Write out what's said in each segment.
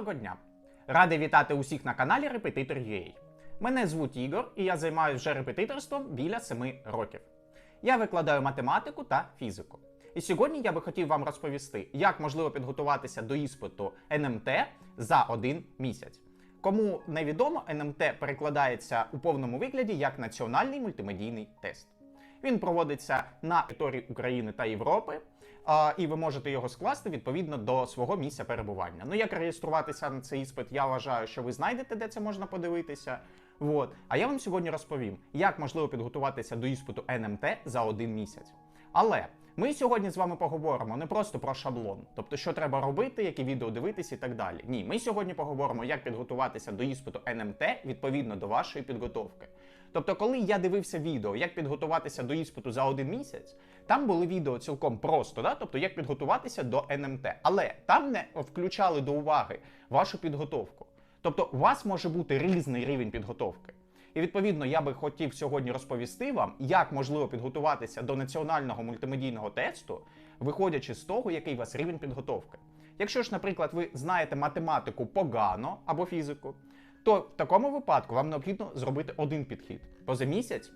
Доброго дня! Радий вітати усіх на каналі Repetitor.ua. Мене звуть Ігор, і я займаюся вже репетиторством біля 7 років. Я викладаю математику та фізику. І сьогодні я би хотів вам розповісти, як можливо підготуватися до іспиту НМТ за один місяць. Кому невідомо, НМТ перекладається у повному вигляді як національний мультимедійний тест. Він проводиться на території України та Європи, а, і ви можете його скласти відповідно до свого місця перебування. Ну, як реєструватися на цей іспит, я вважаю, що ви знайдете, де це можна подивитися. Вот. А я вам сьогодні розповім, як можливо підготуватися до іспиту НМТ за один місяць. Але ми сьогодні з вами поговоримо не просто про шаблон, тобто що треба робити, які відео дивитися і так далі. Ні, ми сьогодні поговоримо, як підготуватися до іспиту НМТ відповідно до вашої підготовки. Тобто, коли я дивився відео, як підготуватися до іспиту за один місяць, там були відео цілком просто, да? тобто як підготуватися до НМТ. Але там не включали до уваги вашу підготовку. Тобто, у вас може бути різний рівень підготовки. І відповідно я би хотів сьогодні розповісти вам, як можливо підготуватися до національного мультимедійного тесту, виходячи з того, який у вас рівень підготовки. Якщо ж, наприклад, ви знаєте математику погано або фізику, то в такому випадку вам необхідно зробити один підхід. Бо за місяць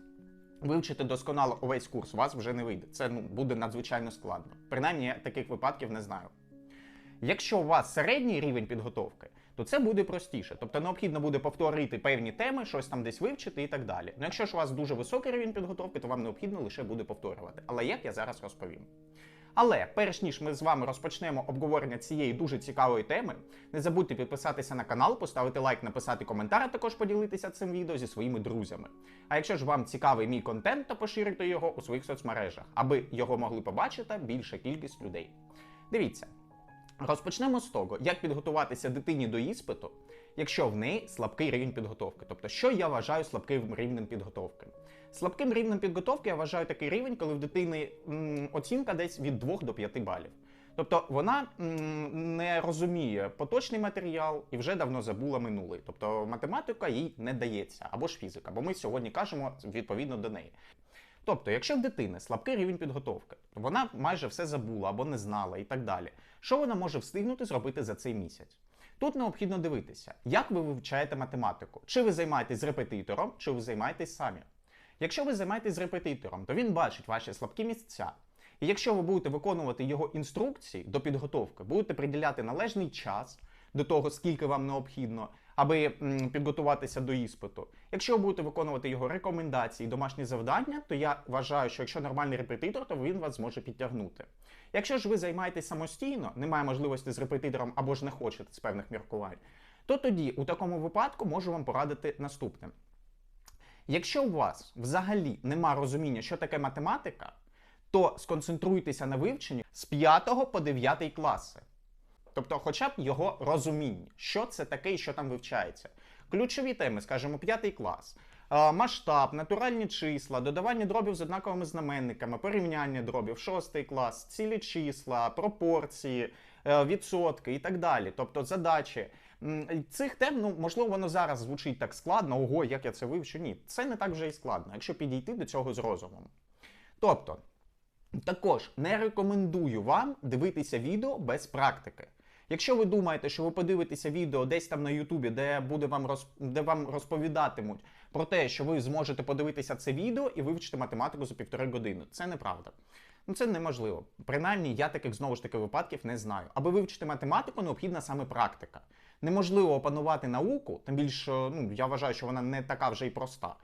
вивчити досконало увесь курс у вас вже не вийде. Це ну, буде надзвичайно складно. Принаймні, я таких випадків не знаю. Якщо у вас середній рівень підготовки, то це буде простіше. Тобто необхідно буде повторити певні теми, щось там десь вивчити і так далі. Ну якщо ж у вас дуже високий рівень підготовки, то вам необхідно лише буде повторювати. Але як я зараз розповім. Але перш ніж ми з вами розпочнемо обговорення цієї дуже цікавої теми, не забудьте підписатися на канал, поставити лайк, написати коментар, а також поділитися цим відео зі своїми друзями. А якщо ж вам цікавий мій контент, то поширюйте його у своїх соцмережах, аби його могли побачити більша кількість людей. Дивіться. Розпочнемо з того, як підготуватися дитині до іспиту, якщо в неї слабкий рівень підготовки. Тобто, що я вважаю слабким рівнем підготовки? Слабким рівнем підготовки я вважаю такий рівень, коли в дитини оцінка десь від 2 до 5 балів. Тобто вона не розуміє поточний матеріал і вже давно забула минулий. Тобто математика їй не дається, або ж фізика, бо ми сьогодні кажемо відповідно до неї. Тобто, якщо в дитини слабкий рівень підготовки, вона майже все забула або не знала і так далі. Що вона може встигнути зробити за цей місяць? Тут необхідно дивитися, як ви вивчаєте математику, чи ви займаєтесь з репетитором, чи ви займаєтесь самі. Якщо ви займаєтесь репетитором, то він бачить ваші слабкі місця. І якщо ви будете виконувати його інструкції до підготовки, будете приділяти належний час до того, скільки вам необхідно, аби підготуватися до іспиту. Якщо ви будете виконувати його рекомендації, домашні завдання, то я вважаю, що якщо нормальний репетитор, то він вас зможе підтягнути. Якщо ж ви займаєтесь самостійно, немає можливості з репетитором або ж не хочете з певних міркувань, то тоді у такому випадку можу вам порадити наступне. Якщо у вас взагалі нема розуміння, що таке математика, то сконцентруйтеся на вивченні з 5 по 9 класи. Тобто, хоча б його розуміння, що це таке і що там вивчається. Ключові теми, скажімо, 5 клас. Масштаб, натуральні числа, додавання дробів з однаковими знаменниками, порівняння дробів, 6 клас, цілі числа, пропорції, е, відсотки і так далі. Тобто задачі. Цих тем, ну можливо, воно зараз звучить так складно, ого, як я це вивчу. Ні, це не так вже і складно, якщо підійти до цього з розумом. Тобто, також не рекомендую вам дивитися відео без практики. Якщо ви думаєте, що ви подивитеся відео десь там на Ютубі, де буде вам роз... де вам розповідатимуть про те, що ви зможете подивитися це відео і вивчити математику за півтори години, це неправда. Ну це неможливо. Принаймні, я таких знову ж таки випадків не знаю. Аби вивчити математику, необхідна саме практика. Неможливо опанувати науку, тим більше, ну я вважаю, що вона не така вже й проста.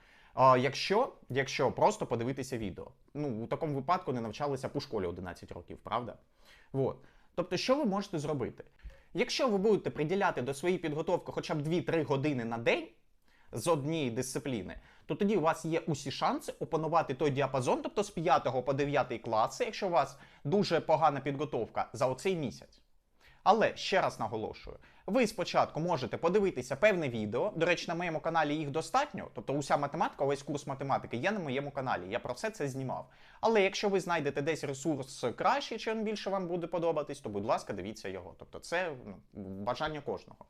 Якщо, якщо просто подивитися відео. Ну, у такому випадку не навчалися у школі 11 років, правда? Вот. Тобто, що ви можете зробити? Якщо ви будете приділяти до своєї підготовки хоча б 2-3 години на день з однієї дисципліни, то тоді у вас є усі шанси опанувати той діапазон, тобто з 5 по 9 класи, якщо у вас дуже погана підготовка за оцей місяць. Але ще раз наголошую, ви спочатку можете подивитися певне відео. До речі, на моєму каналі їх достатньо. Тобто, уся математика, весь курс математики є на моєму каналі. Я про все це знімав. Але якщо ви знайдете десь ресурс кращий, чим більше вам буде подобатись, то будь ласка, дивіться його. Тобто, це ну, бажання кожного.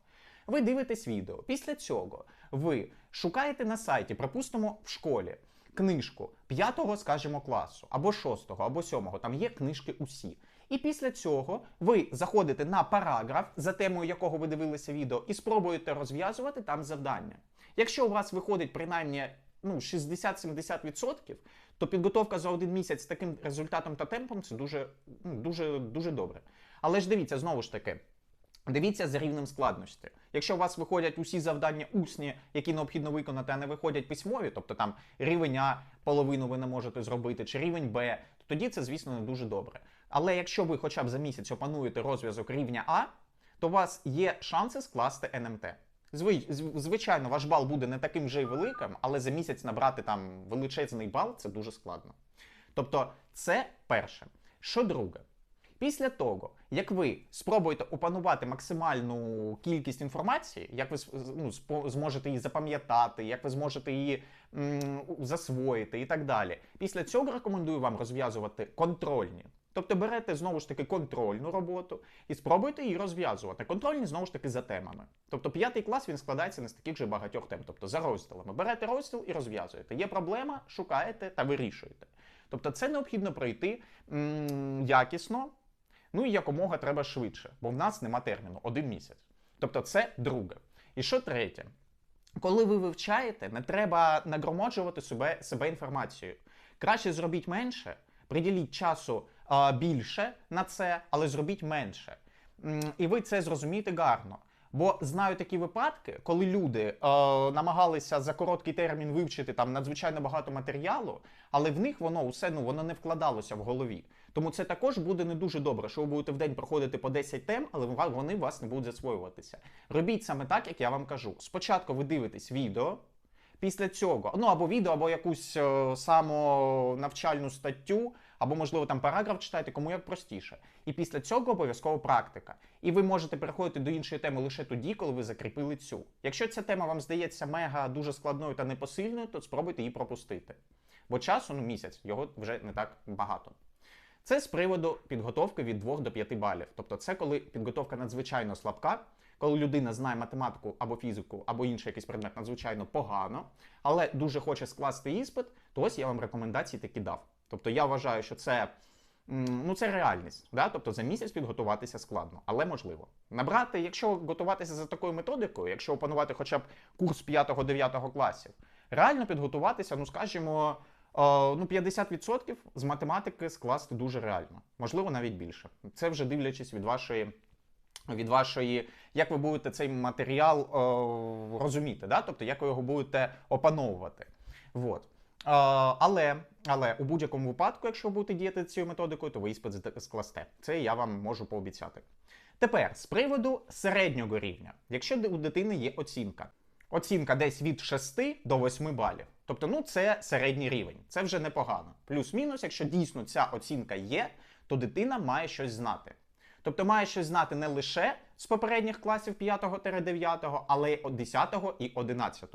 Ви дивитесь відео. Після цього ви шукаєте на сайті, припустимо, в школі. Книжку 5, скажімо, класу, або 6, або 7, там є книжки усі. І після цього ви заходите на параграф, за темою якого ви дивилися відео, і спробуєте розв'язувати там завдання. Якщо у вас виходить принаймні ну, 60-70%, то підготовка за один місяць з таким результатом та темпом це дуже, ну, дуже, дуже добре. Але ж дивіться, знову ж таки. Дивіться за рівнем складності. Якщо у вас виходять усі завдання усні, які необхідно виконати, а не виходять письмові, тобто там рівень А половину ви не можете зробити, чи рівень Б, тоді це, звісно, не дуже добре. Але якщо ви хоча б за місяць опануєте розв'язок рівня А, то у вас є шанси скласти НМТ. Зви- Звичайно, ваш бал буде не таким вже й великим, але за місяць набрати там величезний бал це дуже складно. Тобто, це перше. Що друге? Після того, як ви спробуєте опанувати максимальну кількість інформації, як ви ну, зможете її запам'ятати, як ви зможете її м, засвоїти і так далі. Після цього рекомендую вам розв'язувати контрольні. Тобто берете знову ж таки контрольну роботу і спробуйте її розв'язувати. Контрольні знову ж таки за темами. Тобто п'ятий клас він складається не з таких же багатьох тем, тобто за розділами. Берете розділ і розв'язуєте. Є проблема, шукаєте та вирішуєте. Тобто це необхідно пройти м, якісно, ну і якомога треба швидше, бо в нас нема терміну один місяць. Тобто це друге. І що третє? Коли ви вивчаєте, не треба нагромаджувати себе, себе інформацією. Краще зробіть менше, приділіть часу а, більше на це, але зробіть менше. І ви це зрозумієте гарно. Бо знаю такі випадки, коли люди е, намагалися за короткий термін вивчити там надзвичайно багато матеріалу, але в них воно усе ну воно не вкладалося в голові. Тому це також буде не дуже добре, що ви будете в день проходити по 10 тем, але вони вас не будуть засвоюватися. Робіть саме так, як я вам кажу. Спочатку ви дивитесь відео, після цього, ну або відео, або якусь е, самонавчальну статтю, або, можливо, там параграф читайте, кому як простіше. І після цього обов'язково практика. І ви можете переходити до іншої теми лише тоді, коли ви закріпили цю. Якщо ця тема вам здається мега дуже складною та непосильною, то спробуйте її пропустити. Бо часу, ну місяць, його вже не так багато. Це з приводу підготовки від 2 до 5 балів. Тобто, це коли підготовка надзвичайно слабка, коли людина знає математику або фізику, або інший якийсь предмет надзвичайно погано, але дуже хоче скласти іспит, то ось я вам рекомендації такі дав. Тобто я вважаю, що це. Ну, це реальність, да? тобто за місяць підготуватися складно, але можливо. Набрати, якщо готуватися за такою методикою, якщо опанувати хоча б курс 5-9 класів, реально підготуватися, ну скажімо, ну 50% з математики скласти дуже реально, можливо, навіть більше. Це вже дивлячись від вашої. Від вашої, як ви будете цей матеріал е, розуміти, да? тобто як ви його будете опановувати. Вот. Е, але, але у будь-якому випадку, якщо ви будете діяти цією методикою, то ви іспит скласте. Це я вам можу пообіцяти. Тепер з приводу середнього рівня, якщо у дитини є оцінка. Оцінка десь від 6 до 8 балів. Тобто, ну це середній рівень. Це вже непогано. Плюс-мінус, якщо дійсно ця оцінка є, то дитина має щось знати. Тобто має щось знати не лише з попередніх класів 5-9, але й 10 і 11.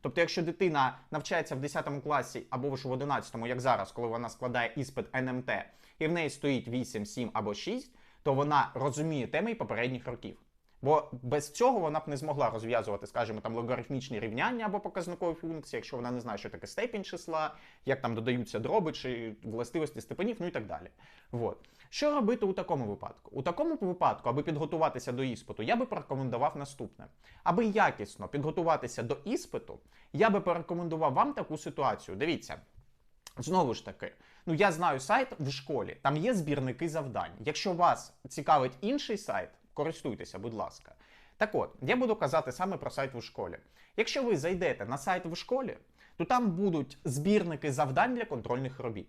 Тобто, якщо дитина навчається в 10 класі або ж в 11, як зараз, коли вона складає іспит НМТ, і в неї стоїть 8, 7 або 6, то вона розуміє теми й попередніх років. Бо без цього вона б не змогла розв'язувати, скажімо, там логарифмічні рівняння або показникові функції, якщо вона не знає, що таке степінь числа, як там додаються дроби чи властивості степенів, ну і так далі. Вот. Що робити у такому випадку? У такому випадку, аби підготуватися до іспиту, я би порекомендував наступне. Аби якісно підготуватися до іспиту, я би порекомендував вам таку ситуацію. Дивіться. Знову ж таки, ну я знаю сайт в школі, там є збірники завдань. Якщо вас цікавить інший сайт, користуйтеся, будь ласка. Так от, я буду казати саме про сайт в школі. Якщо ви зайдете на сайт в школі, то там будуть збірники завдань для контрольних робіт.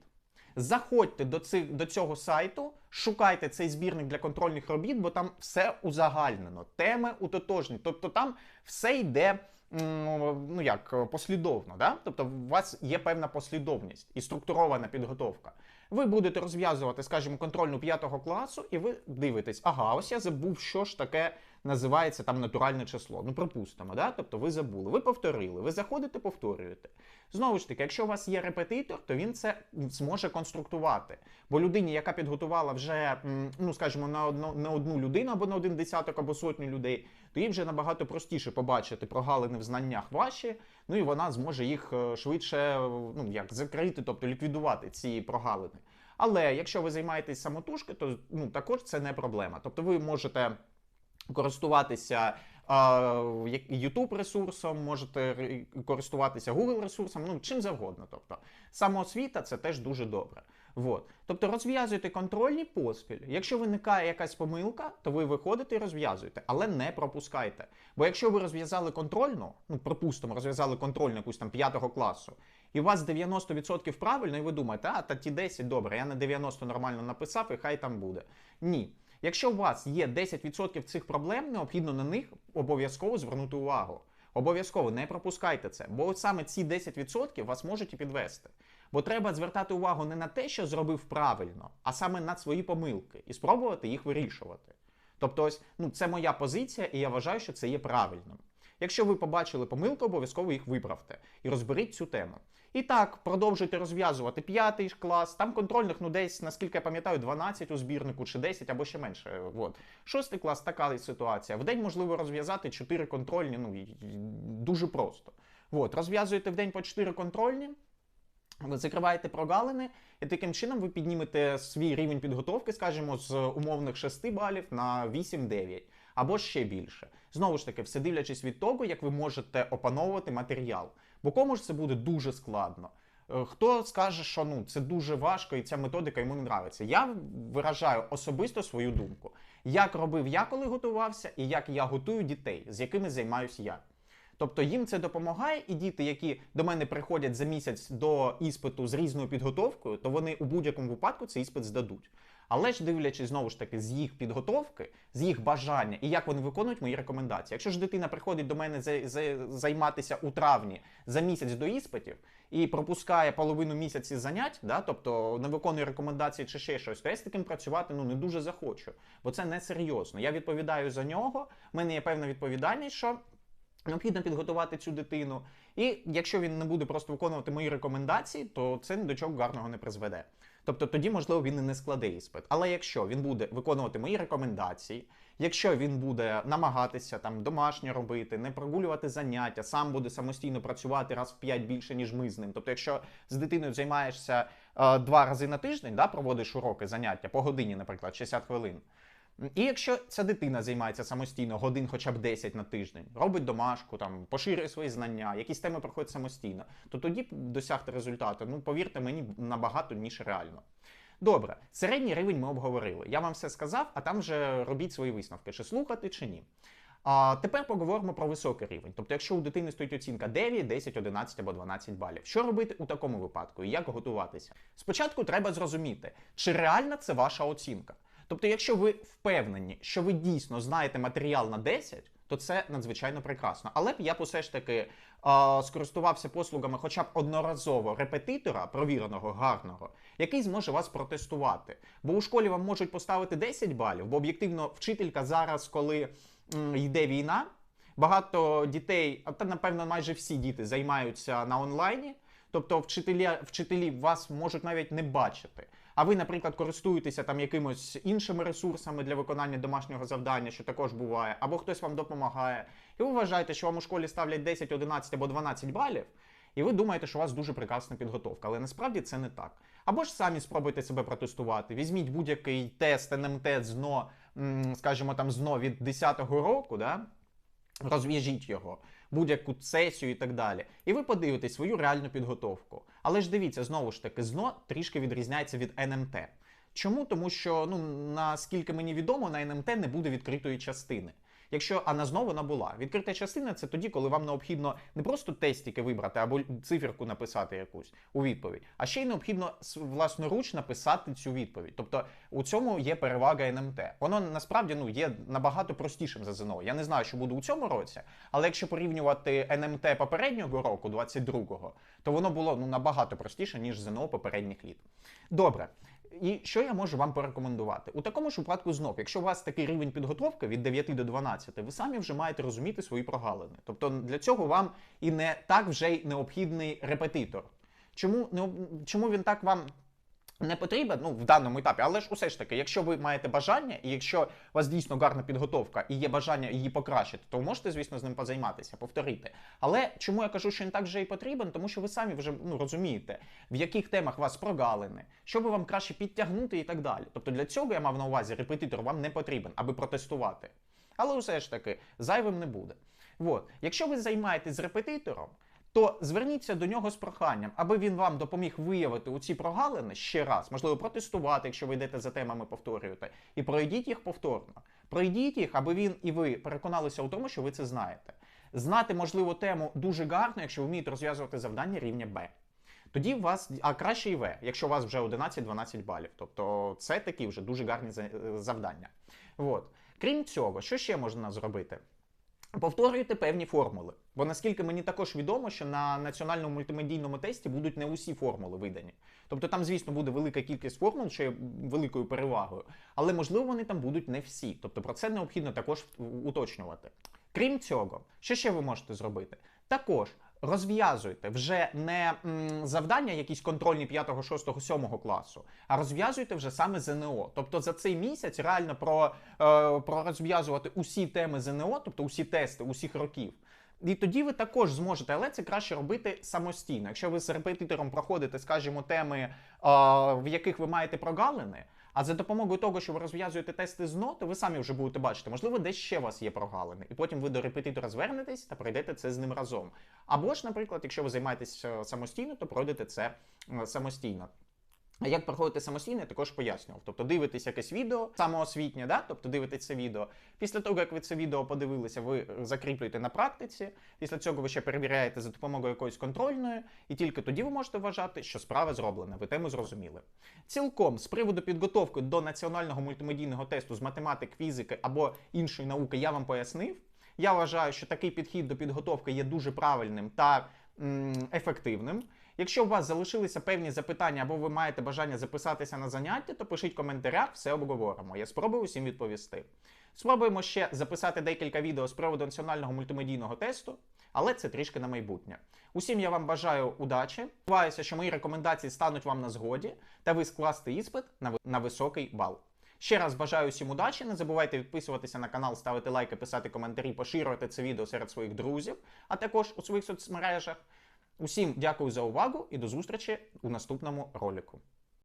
Заходьте до, цих, до цього сайту, шукайте цей збірник для контрольних робіт, бо там все узагальнено, теми утотожні. Тобто там все йде ну як послідовно. Да? Тобто у вас є певна послідовність і структурована підготовка. Ви будете розв'язувати, скажімо, контрольну 5 класу, і ви дивитесь, ага, ось я забув, що ж таке називається там натуральне число. Ну, припустимо, да? тобто ви забули, ви повторили, ви заходите, повторюєте. Знову ж таки, якщо у вас є репетитор, то він це зможе конструктувати. Бо людині, яка підготувала вже, ну скажімо, на одну, на одну людину або на один десяток або сотню людей, то їй вже набагато простіше побачити прогалини в знаннях ваші, ну і вона зможе їх е, швидше е, ну, як, закрити, тобто ліквідувати ці прогалини. Але якщо ви займаєтесь самотужки, то ну, також це не проблема. Тобто ви можете користуватися YouTube ресурсом, можете користуватися Google ресурсом, ну чим завгодно. Тобто самоосвіта це теж дуже добре. Вот. Тобто розв'язуйте контрольні поспіль. Якщо виникає якась помилка, то ви виходите і розв'язуєте, але не пропускайте. Бо якщо ви розв'язали контрольну, ну припустимо, розв'язали контрольну якусь там 5 класу, і у вас 90% правильно, і ви думаєте, а та ті 10 добре, я на 90 нормально написав, і хай там буде. Ні. Якщо у вас є 10% цих проблем, необхідно на них обов'язково звернути увагу. Обов'язково не пропускайте це, бо саме ці 10% вас можуть і підвести. Бо треба звертати увагу не на те, що зробив правильно, а саме на свої помилки і спробувати їх вирішувати. Тобто, ось ну це моя позиція, і я вважаю, що це є правильним. Якщо ви побачили помилку, обов'язково їх виправте і розберіть цю тему. І так, продовжуйте розв'язувати п'ятий клас. Там контрольних, ну десь, наскільки я пам'ятаю, 12 у збірнику чи 10 або ще менше. От. Шостий клас така ситуація. В день можливо розв'язати 4 контрольні, ну дуже просто. От, розв'язуєте в день по 4 контрольні. Ви закриваєте прогалини, і таким чином ви піднімете свій рівень підготовки, скажімо, з умовних 6 балів на 8-9 або ще більше. Знову ж таки, все дивлячись від того, як ви можете опановувати матеріал. Бо кому ж це буде дуже складно. Е, Хто скаже, що ну це дуже важко і ця методика йому не нравиться? Я виражаю особисто свою думку. Як робив я, коли готувався, і як я готую дітей, з якими займаюся я. Тобто їм це допомагає, і діти, які до мене приходять за місяць до іспиту з різною підготовкою, то вони у будь-якому випадку цей іспит здадуть. Але ж дивлячись знову ж таки з їх підготовки, з їх бажання і як вони виконують мої рекомендації. Якщо ж дитина приходить до мене за, за, займатися у травні за місяць до іспитів і пропускає половину місяці занять, да, тобто не виконує рекомендації чи ще щось, то я з таким працювати ну не дуже захочу, бо це не серйозно. Я відповідаю за нього. в мене є певна відповідальність, що Необхідно підготувати цю дитину, і якщо він не буде просто виконувати мої рекомендації, то це до чого гарного не призведе. Тобто тоді, можливо, він і не складе іспит. Але якщо він буде виконувати мої рекомендації, якщо він буде намагатися там домашнє робити, не прогулювати заняття, сам буде самостійно працювати раз в п'ять більше, ніж ми з ним. Тобто, якщо з дитиною займаєшся е, два рази на тиждень, да, проводиш уроки, заняття по годині, наприклад, 60 хвилин. І якщо ця дитина займається самостійно годин хоча б 10 на тиждень, робить домашку, там поширює свої знання, якісь теми проходить самостійно, то тоді досягти результату, ну повірте мені, набагато ніж реально. Добре, середній рівень ми обговорили. Я вам все сказав, а там вже робіть свої висновки, чи слухати, чи ні. А тепер поговоримо про високий рівень. Тобто, якщо у дитини стоїть оцінка 9, 10, 11 або 12 балів, що робити у такому випадку і як готуватися? Спочатку треба зрозуміти, чи реальна це ваша оцінка. Тобто, якщо ви впевнені, що ви дійсно знаєте матеріал на 10, то це надзвичайно прекрасно. Але б я б усе ж таки е, скористувався послугами хоча б одноразово репетитора, провіреного, гарного, який зможе вас протестувати. Бо у школі вам можуть поставити 10 балів, бо об'єктивно вчителька зараз, коли м, йде війна, багато дітей, а та напевно майже всі діти займаються на онлайні. Тобто вчителі, вчителі вас можуть навіть не бачити. А ви, наприклад, користуєтеся там якимось іншими ресурсами для виконання домашнього завдання, що також буває, або хтось вам допомагає, і ви вважаєте, що вам у школі ставлять 10, 11 або 12 балів, і ви думаєте, що у вас дуже прекрасна підготовка, але насправді це не так. Або ж самі спробуйте себе протестувати. Візьміть будь-який тест НМТ ЗНО, скажімо там, ЗНО від 10-го року, да? розв'яжіть його, будь-яку сесію і так далі. І ви подивитесь свою реальну підготовку. Але ж дивіться, знову ж таки, ЗНО трішки відрізняється від НМТ. Чому? Тому що, ну наскільки мені відомо, на НМТ не буде відкритої частини. Якщо а знову вона була. Відкрита частина це тоді, коли вам необхідно не просто тестики вибрати або циферку написати якусь у відповідь, а ще й необхідно власноруч написати цю відповідь. Тобто у цьому є перевага НМТ. Воно насправді ну є набагато простішим за ЗНО. Я не знаю, що буде у цьому році, але якщо порівнювати НМТ попереднього року, 22-го, то воно було ну набагато простіше ніж ЗНО попередніх літ. Добре. І що я можу вам порекомендувати? У такому ж випадку знов, якщо у вас такий рівень підготовки від 9 до 12, ви самі вже маєте розуміти свої прогалини. Тобто для цього вам і не так вже й необхідний репетитор. Чому, не, чому він так вам не потрібен ну, в даному етапі, але ж усе ж таки, якщо ви маєте бажання, і якщо у вас дійсно гарна підготовка і є бажання її покращити, то можете, звісно, з ним позайматися, повторити. Але чому я кажу, що він так вже і потрібен? Тому що ви самі вже ну, розумієте, в яких темах вас прогалини, що би вам краще підтягнути і так далі. Тобто для цього я мав на увазі, репетитор вам не потрібен, аби протестувати. Але все ж таки, зайвим не буде. От. Якщо ви займаєтесь з репетитором, то зверніться до нього з проханням, аби він вам допоміг виявити у ці прогалини ще раз, можливо, протестувати, якщо ви йдете за темами, повторюєте, і пройдіть їх повторно. Пройдіть їх, аби він і ви переконалися у тому, що ви це знаєте. Знати, можливо, тему дуже гарно, якщо ви вмієте розв'язувати завдання рівня Б. Тоді у вас, а краще і В, якщо у вас вже 11-12 балів. Тобто це такі вже дуже гарні завдання. От. Крім цього, що ще можна зробити? Повторюйте певні формули. Бо наскільки мені також відомо, що на національному мультимедійному тесті будуть не усі формули видані. Тобто там, звісно, буде велика кількість формул, що є великою перевагою, але можливо вони там будуть не всі. Тобто про це необхідно також уточнювати. Крім цього, що ще ви можете зробити? Також розв'язуйте вже не м, завдання, якісь контрольні 5, 6, 7 класу, а розв'язуйте вже саме ЗНО. Тобто за цей місяць реально про, е, про розв'язувати усі теми ЗНО, тобто усі тести усіх років. І тоді ви також зможете, але це краще робити самостійно. Якщо ви з репетитором проходите, скажімо, теми, е, в яких ви маєте прогалини, а за допомогою того, що ви розв'язуєте тести з ноту, то ви самі вже будете бачити, можливо, десь ще у вас є прогалини. І потім ви до репетитора звернетесь та пройдете це з ним разом. Або ж, наприклад, якщо ви займаєтесь е, самостійно, то пройдете це е, самостійно. А як проходити самостійно, також пояснював. Тобто дивитесь якесь відео самоосвітнє, да? тобто дивитесь це відео. Після того, як ви це відео подивилися, ви закріплюєте на практиці. Після цього ви ще перевіряєте за допомогою якоїсь контрольної, і тільки тоді ви можете вважати, що справа зроблена, ви тему зрозуміли. Цілком з приводу підготовки до національного мультимедійного тесту з математики, фізики або іншої науки я вам пояснив. Я вважаю, що такий підхід до підготовки є дуже правильним та ефективним. Якщо у вас залишилися певні запитання або ви маєте бажання записатися на заняття, то пишіть коментарях, все обговоримо. Я спробую усім відповісти. Спробуємо ще записати декілька відео з приводу національного мультимедійного тесту, але це трішки на майбутнє. Усім я вам бажаю удачі. Сподіваюся, що мої рекомендації стануть вам на згоді, та ви скласти іспит на, на високий бал. Ще раз бажаю всім удачі. Не забувайте підписуватися на канал, ставити лайки, писати коментарі, поширювати це відео серед своїх друзів, а також у своїх соцмережах. Усім дякую за увагу і до зустрічі у наступному ролику.